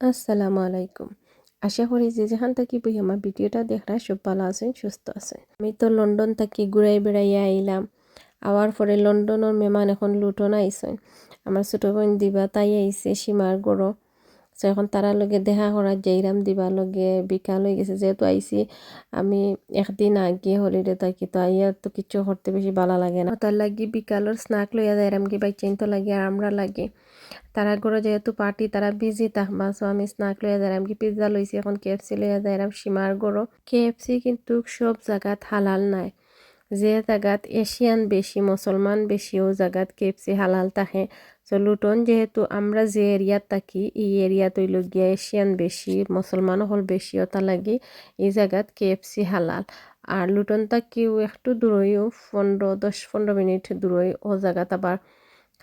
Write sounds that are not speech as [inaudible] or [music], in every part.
আসসালামু আলাইকুম। আশা করি যে যেখান থাকি বই আমার ভিডিওটা দেখরা সব ভালো আছেন, সুস্থ আছেন। আমি তো লন্ডন থাকি, ঘুরাই বেড়াইয়া আইলাম। আওয়ার পরে লন্ডনের মেহমান এখন লুটন আইসেন। আমার ছোটো বোন দিবা তাই আইসে, সীমার গড়ো তো এখন তারা লগে দেখা করার যাইরাম দিবা লগে বিকাল হয়ে গেছে। যেহেতু আইসি আমি একদিন আগে হলিডে থাকি, তো আইয়া তো কিছু করতে বেশি ভালো লাগে না। তার লাগি বিকালের স্নাক লইয়া যাইরাম কি বাইচেন তো লাগে আর আমরা লাগে। তারা ঘরে যেহেতু পার্টি, তারা বিজি থাকবা সো আমি স্নাক লইয়া যাইরাম, কি পিৎজা লইছি, এখন কেএফসি লইয়া যাইরাম, সীমার গড়ো কেএফসি কিন্তু সব জায়গাত হালাল নাই। যে জায়গাত এশিয়ান বেশি, মুসলমান বেশিও জায়গাত কেএফসি হালাল থাকে সো লুটন যেহেতু আমরা যে এরিয়াত থাকি, এই এরিয়া তৈল গিয়া এশিয়ান বেশি, মুসলমান হল বেশি ওটা লাগি এই জায়গাত কেএফসি হালাল। আর লুটন তাকিও একটু দূরইও পনেরো, দশ, পনেরো মিনিট দূরই ও জায়গাত আবার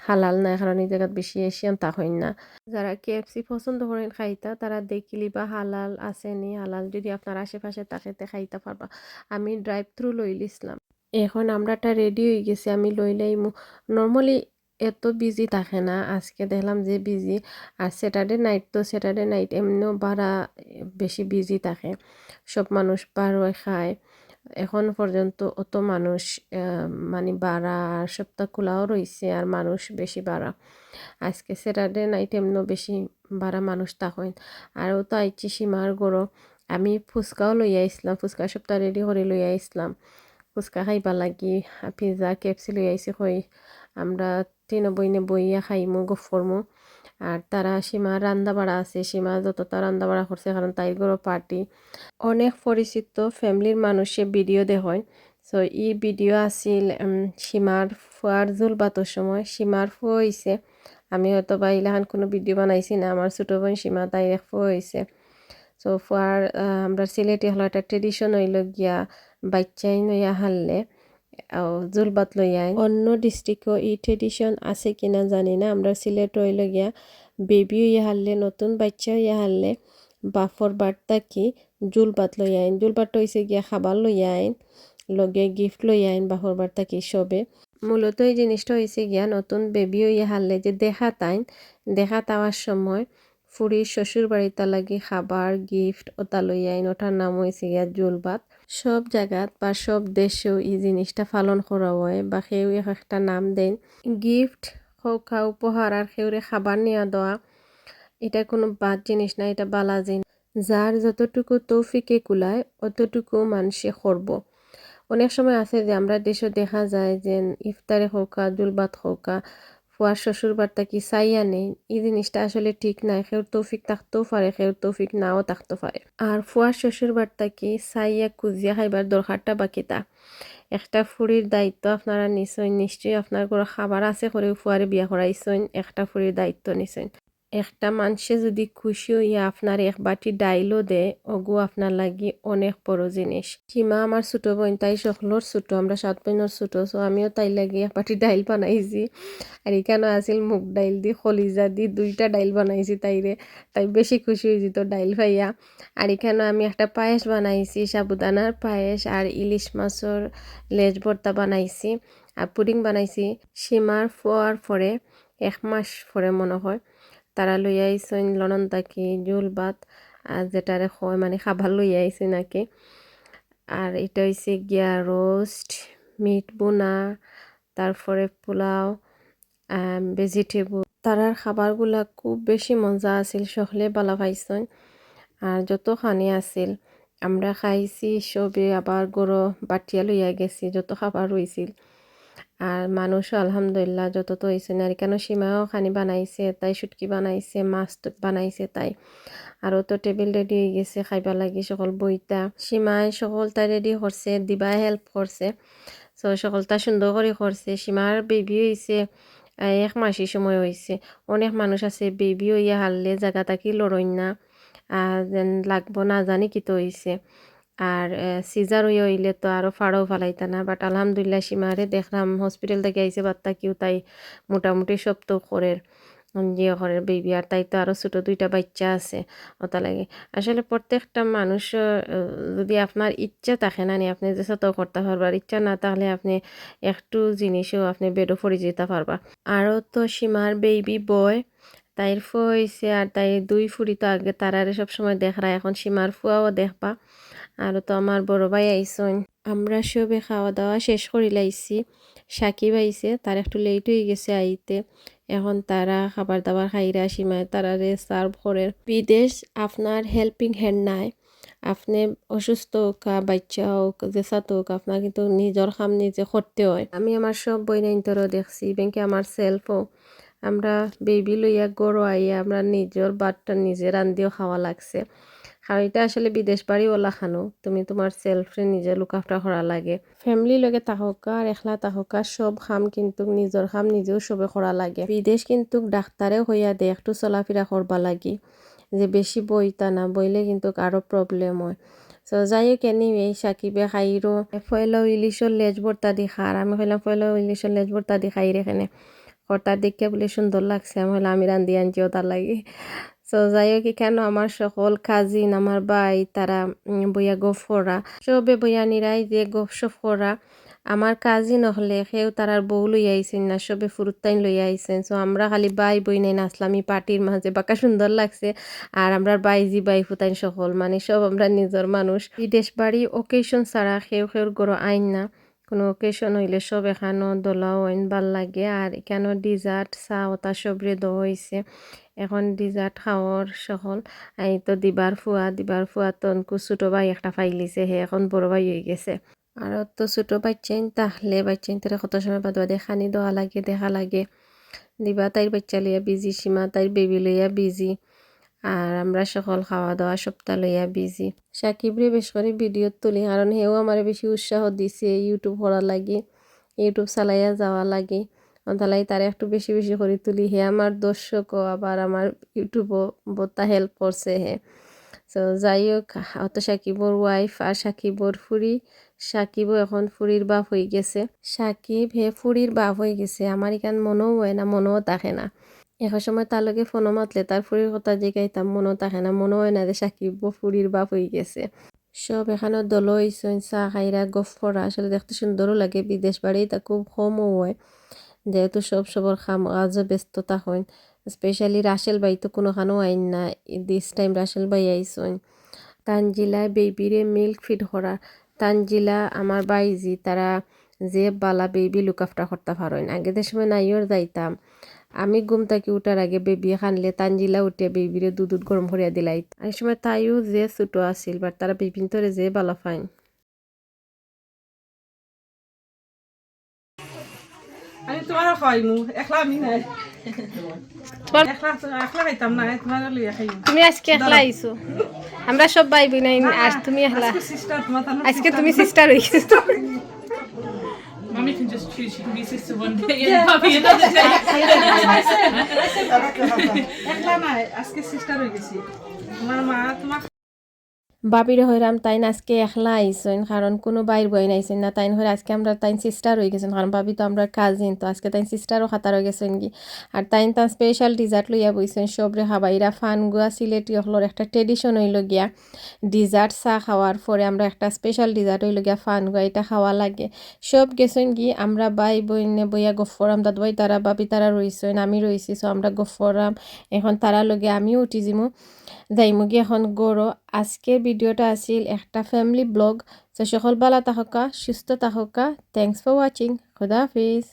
হালাল না কারণ এই জায়গাত বেশি এশিয়ান তা হয় না। যারা কেএফসি পছন্দ করেন খাইতা, তারা দেখিলি বা হালাল আসেনি হালাল যদি আপনার আশেপাশে থাকে তে খাইতে পারবা। আমি ড্রাইভ থ্রু লই লিছিলাম এখন আমরাটা রেডি হয়ে গেছি, আমি লইলাই নর্মালি এত বিজি থাকে না, আজকে দেখলাম যে বিজি আর স্যাটারডে নাইট তো স্যাটারডে নাইট এমনিও বাড়া বেশি বিজি থাকে। সব মানুষ বারোয় খায়। এখন পর্যন্ত অত মানুষ মানে বাড়া সপ্তাহ খোলাও রয়েছে আর মানুষ বেশি বাড়া। আজকে স্যাটারডে নাইট এমনিও বেশি বাড়া মানুষ তখন আরও তো আইছি সীমার গড়ো। আমি ফুচকাও লইয়া আইসলাম, ফুচকা সপ্তাহ রেডি করে লইয়া আইসলাম। ফুচকা খাইবা লাগি পিজা কেপসি লই আইসি কই। আমরা তিন বইনে বইয়া খাইমু গফ করমু আর তারা সীমা রান্দা বাড়া আছে, সীমা যতটা রান্দা বাড়া করছে, কারণ তাই গরো পার্টি। অনেক পরিচিত ফ্যামিলির মানুষে ভিডিও দেখেন সো ই ভিডিও আছিল সীমার ফুয়ার জুল বাতর সময়। সীমার ফু হয়েছে আমি হয়তো বা ইলাহান কোনো ভিডিও বানাইছি না। আমার ছোটো বোন সীমা তাই এক ফু হয়েছে সো ফুয়ার আমরা সিলেটি হলো একটা ট্রেডিশন হইল গিয়া বাচ্চাই নইয়া হারলে জুলবাত লইয়া অন্য ডিস্ট্রিক্টও ই ট্রেডিশন আছে কিনা জানি না, আমরা সিলেট গিয়া বেবি হইয়া হারলে, নতুন বাচ্চা হইয়া হারলে, বাফর বার্তা কি? জুলবাত লই আইন। জুলবাত হইছে গিয়া খাবার লই আইন, লগে গিফট লই আইন বাফর বার্তা কি সবে। মূলত এই জিনিসটা হয়েছে গিয়া নতুন বেবি হইয়া হারলে যে দেখা তাইন দেখা তাওয়ার সময় ফুরির শ্বশুর বাড়িতে লাগি খাবার গিফট ওটা লই আইন ওটার নাম হয়েছে গিয়া জুলবাত। সব জায়গাত বা সব দেশেও এই জিনিসটা পালন করা হয়। বা সেও একটা নাম দেন। গিফট খা উপহার আর সেউরে খাবার নেওয়া দেওয়া, এটা কোনো বাদ জিনিস না, এটা বালা জিনিস। যার যতটুকু তৌফিকে কুলায়, অতটুকু মানুষে করব। অনেক সময় আছে যে আমরা দেশে দেখা যায় যে ইফতারে হোকা জুলবাত হোকা ফুয়ার শ্বশুর বার্তা কি চাইয়া নেই? এই জিনিসটা আসলে ঠিক নাই। খেউর তৌফিক থাকতেও পারে, খেউর তৌফিক নাও থাকতে পারে। আর ফুয়ার শ্বশুর বার্তা কি চাইয়া কুজিয়া খাইবার দরকারটা বাকি তা? একটা ফুরির দায়িত্ব আপনারা নিশ্চয় নিশ্চয়ই আপনার কোনো খাবার আছে করে ফুয়ারে বিয়া করাইছেন, একটা ফুরির দায়িত্ব নিছেন। একটা মানুষে যদি খুশি হইয়া আপনার এক বাটি ডাইলও দে ওগু আপনার লাগি অনেক বড় জিনিস। সীমা আমার ছোট বোন, তাই সকলোর ছোট, আমরা সাত বোনের ছোট সো আমিও তাই লাগি এক বাটি ডাইল বানাইছি। আর এখানে আছিল মুগ ডাইল দি, খলিজা দি, দুইটা ডাইল বানাইছি তাইরে তাই বেশি খুশি হয়েছি তো ডাইল ভাইয়া। আর এখানে আমি একটা পায়েস বানাইছি, সাবুদানার পায়েস আর ইলিশ মাছর লেজ ভর্তা বানাইছি আর পুডিং বানাইছি। সীমার ফোয়ার পরে, এক মাস পরে মনে হয় তারা লইয়া আইসন লনন তাকি জুল ভাত যেটারে হয় মানে খাবার লইয়া আইছে নাকি। আর এটা হয়েছে গিয়া রোস্ট মিট বোনা তারপরে পোলাও ভেজিটেবল। তারার খাবারগুলা খুব বেশি মজা আছিল সকলে বালা পাইছেন আর যত খানি আছিল, আমরা খাইছি সবে আবার গরো বাটিয়া লইয়া গেছি, যত খাবার রয়েছিল আর মানুষও আলহামদুলিল্লাহ যত তো হয়েছে না কেন সীমাও খানি বানাইছে, তাই সুটকি বানাইছে, মাছ বানাইছে তাই। আরও তো টেবিল রেডি হয়ে গেছে খাইবা লাগি সকল বইতা সীমায় সকলটা রেডি করছে, দিবাই হেল্প করছে। সো সকলটা সুন্দর করে করছে সীমার বেবি হয়েছে এক মাসি সময় হয়েছে অনেক মানুষ আছে বেবি হইয়া হারলে জায়গা তাকি লড়ই না। লাগবো না জানি কি তো হয়েছে আর সিজার হয়ে হইলে তো আরও ফাড়াও ফালাইতা না বাট আলহামদুলিল্লাহ সীমারে দেখলাম হসপিটাল থেকে আইসে বাত্তা কেউ, তাই মোটামুটি সব তো করে যে ঘরের বেবি আর তাই তো আরও ছোটো দুইটা বাচ্চা আছে ওটা লাগে। আসলে প্রত্যেকটা মানুষ যদি আপনার ইচ্ছা থাকে না নি, আপনি যে সত করতে পারবার, ইচ্ছা না তাহলে আপনি একটু জিনিসও আপনি বেডও পড়ে যেতে পারবা। আরও তো সীমার বেবি বয় তাইর ফুয়া হয়েছে আর তাই দুই ফুড়ি তো আগে তারারে সবসময় দেখরা, এখন সীমার ফুয়াও দেখবা। আর তো আমার বড় ভাই আইসন আমরা সবে খাওয়া দাওয়া শেষ করি লাইছি। সাকিব আইছে, তার একটু লেট হয়ে গেছে আইতে। এখন তারা খাবার দাবার খাইরা সীমায় তারারে সার্ভ করে। বিদেশ আপনার হেল্পিং হ্যান্ড নাই। আপনি অসুস্থ হোক, বাচ্চা হোক জেসাত হোক, আপনার কিন্তু নিজের কাম নিজে করতে হয়। আমি আমার সব বই নাইন্তরও দেখছি ব্যাংকে আমার সেলফও আমরা বেবি লইয়া গরু আইয়া আমরা নিজের বাটটা নিজে রান্ধিও খাওয়া লাগছে। কারণ এটা আসলে বিদেশ বাড়ি ওলা খানো। তুমি তোমার সেলফরে নিজে লুকাফটা করা লাগে। ফ্যামিলি লগে তাহকা আর একলা তাহকা সব খাম কিন্তু নিজের খাম নিজেও সবে করা লাগে। বিদেশ কিন্তু ডাক্তারে হইয়া দে, একটু চলাফেরা করবা লাগি। যে বেশি বইতা না, বইলে কিন্তু আরও প্রবলেম হয়। সো যাই হোক এনিওয়ে সাকিবে খাইরো ফয়লা ইলিশর লেজ ভর্তা দি খার আমি কইলাম ফয়লা ইলিশর লেজ ভর্তা দি খাই রেখানে কর্তার দেখে বলে সুন্দর লাগছে, আমি হলাম আমি রান্ধি আনছিও তার লাগে। সো যাই হোক কেন আমার সকল কাজিন আমার ভাই, তারা বইয়া গফ করা সবে বইয়া নিরাই যে গফ সফ করা আমার কাজিন হলে সেও তারার বউ লই আইছেন না, সবে ফুরুত্তাইন লই আইছেন। সো আমরা খালি বাই বই নাই নাচলাম পার্টির মাঝে। বাকা সুন্দর লাগছে। আর আমরা বাইজি বাই ফুতাইন সকল মানে সব আমরা নিজের মানুষ। বিদেশ বাড়ি ওকেশন ছাড়া সেও সেওর গড় আইন না। কোনো ওকেশন হইলে সব এখানো দোলাও আইন ভালো লাগে। আর এখানো ডিজার্ট চা ওটা সবরে দেওয়া হয়েছে এখন ডিজার্ট খাওয়ার সকল এই তো দিবার ফুয়া দিবার ফুয়া তো ছোটো ভাই একটা ফাইলিছে হে, এখন বড় ভাই হয়ে গেছে। আর তো ছোটো বাচ্চাইন তাহলে বাচ্চাইন তারা কত সময় বাদ বাদে খানি দেওয়া লাগে, দেখা লাগে। দিবা তাইর বাচ্চা লইয়া বিজি সীমা তাইর বেবি লইয়া বিজি আর আমরা সকল খাওয়া দাওয়া সপ্তাহ লইয়া বিজি সাকিবরে বেশ করে ভিডিও তুলি, কারণ হেও আমার বেশি উৎসাহ দিছে ইউটিউব করার লাগে ইউটিউব চালাইয়া যাওয়া লাগে। তালাই তারা একটু বেশি বেশি করে তুলি, হে আমার দর্শকও আবার আমার ইউটিউবও বতা হেল্প করছে হে। তো যাই হোক, অত সাকিবর ওয়াইফ আর সাকিবর ফুরি, সাকিবও এখন ফুরির বাপ হয়ে গেছে। সাকিব হে ফুরির বাপ হয়ে গেছে, আমার এখান মনেও হয় না, মনেও থাকে না। এখন সময় তার লগে ফোনও মাতলে তার ফুরির কথা জিগাইতাম মনও থাকে না মনে হয় না যে সাকিব ফুরির বাপ হয়ে গেছে সব এখানে দল চা খাইরা গফ করা আসলে দেখতে সুন্দরও লাগে বিদেশ বাড়ি তা খুব কমও হয় যেহেতু সব সবর খাম কাজও ব্যস্ততা হয় স্পেশালি রাসেল বাই তো কোনোখানেও আইন না দিস টাইম রাসেল বাই আইসন তানজিলা বেবিরে মিল্ক ফিড করা তানজিলা আমার বাইজি তারা যে বালা বেবি লুক আফটার করতে পারেন আগেদের সময় নাইও যাইতাম আমি ঘুম থাকি উঠার আগে বেবি খানলে তানজিলা উঠে বেবিরে দুধ দুধ গরম করিয়া দিলাই। অনেক সময় তাইও যে ছোট আছিল বাট তারা বিপিন তোরে যে বালা ফাইন। আমি তোমারও একলা আমি নাই। তুমি আজকে একলা আইছো। আমরা সব ভাই বোন আর তুমি একলা। আজকে তুমি সিস্টার হয়ে গেছো। [laughs] Mommy can just choose. She can be sister one day and [laughs] puppy another day. [laughs] I said, I said, বাবিরে হইরাম তাইন আজকে একলা আইসেন কারণ কোনো বাইর বই নাইছেন না। তাইন হয়ে আজকে আমরা তাইন সিস্টার হয়ে গেছেন, কারণ বাবি তো আমরা কাজিন তো আজকে তাইন সিস্টারও খাতার হয়ে গেছেন কি আর তাইন তার স্পেশাল ডিজার্ট লইয়া বইছেন সবরে খাবাইরা ফানগুয়া সিলেটি হলোর একটা ট্রেডিশন হইল গিয়া। ডিজার্ট চা খাওয়ার পরে আমরা একটা স্পেশাল ডিজার্ট হইল গিয়া ফানগুয়া, এটা খাওয়া লাগে। সব গেছেন কি আমরা বাই বইনে বইয়া গফরাম দাদ বই, তারা বাবি তারা রইছেন, আমি রইছি সো আমরা গফরাম এখন তারা লগে আমিও উঠি যাইমু যাইমু গিয়ে এখন গড়ো আজকের ভিডিওটা আছিল একটা ফ্যামিলি ব্লগ সকল বালা তাহকা, সুস্থ তাহকা। থ্যাংকস ফর ওয়াচিং খুদা হাফিজ।